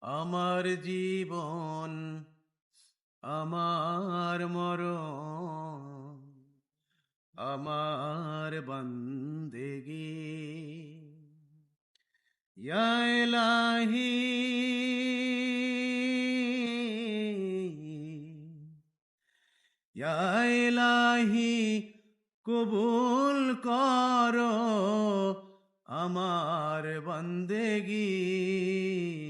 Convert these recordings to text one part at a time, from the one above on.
আমার জীবন আমার মরণ আমার বন্দেগি। ইলাহি। ইলাহি কবুল করো আমার বন্দেগি।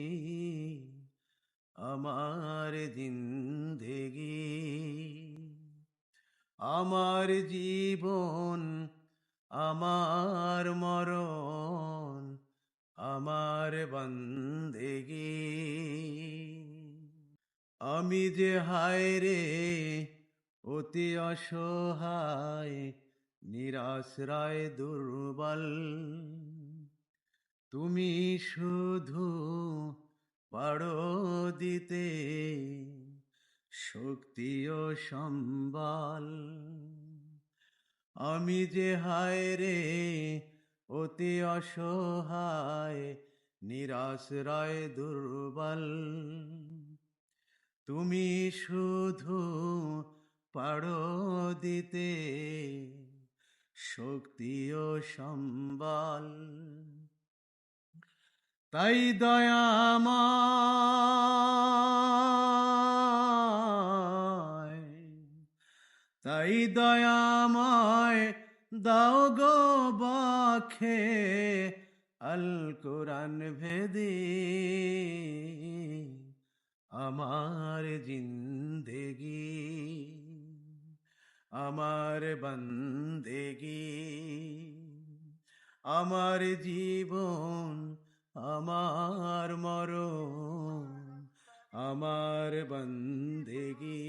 আমার জিন্দেগি, আমার জীবন, আমার মরণ, আমার বন্দেগি। আমি যে হায় রে, অতি অসহায় নিরাশ্রয় দুর্বল, তুমি শুধু পাড়ো দিতে শক্তি ও সম্বল। আমি যে হায় রে, অতি অসহায় নিরাশ্রয় দুর্বল। তুমি শুধু পাড়ো দিতে শক্তি ও সম্বল। তাই দয়াময় তাই দয়াময় দাও গো বাখে আল কোরআন ভেদে। আমার জিন্দেগি, আমার বন্দেগি, আমার জীবন আমার মরণ, আমার বন্দেগি,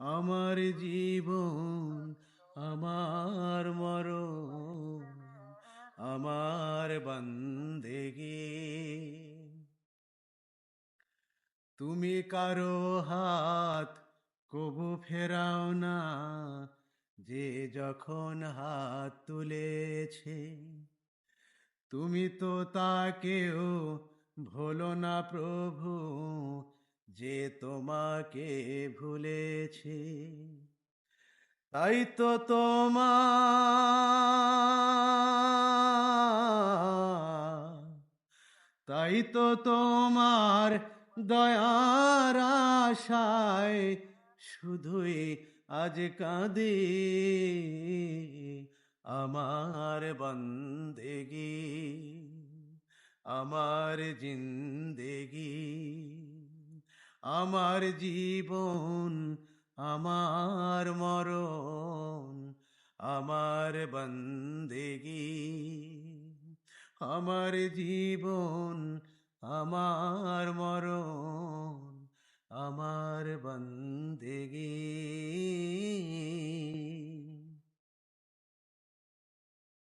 আমার জীবন, আমার মরণ, আমার বন্দেগি। তুমি কারও হাত কবু ফেরাও না, যে যখন হাত তুলেছে তুমি তো তাকেও ভোলো না প্রভু, যে তোমাকে ভুলেছে। তাই তো তোমার, তাই তো তোমার দয়ার আশায় শুধুই আজ কাঁদে। আমার বন্দেগি, আমার জিন্দেগি, আমার জীবন, আমার মরণ, আমার বন্দেগি, আমার জীবন, আমার মরণ, আমার বন্দেগি।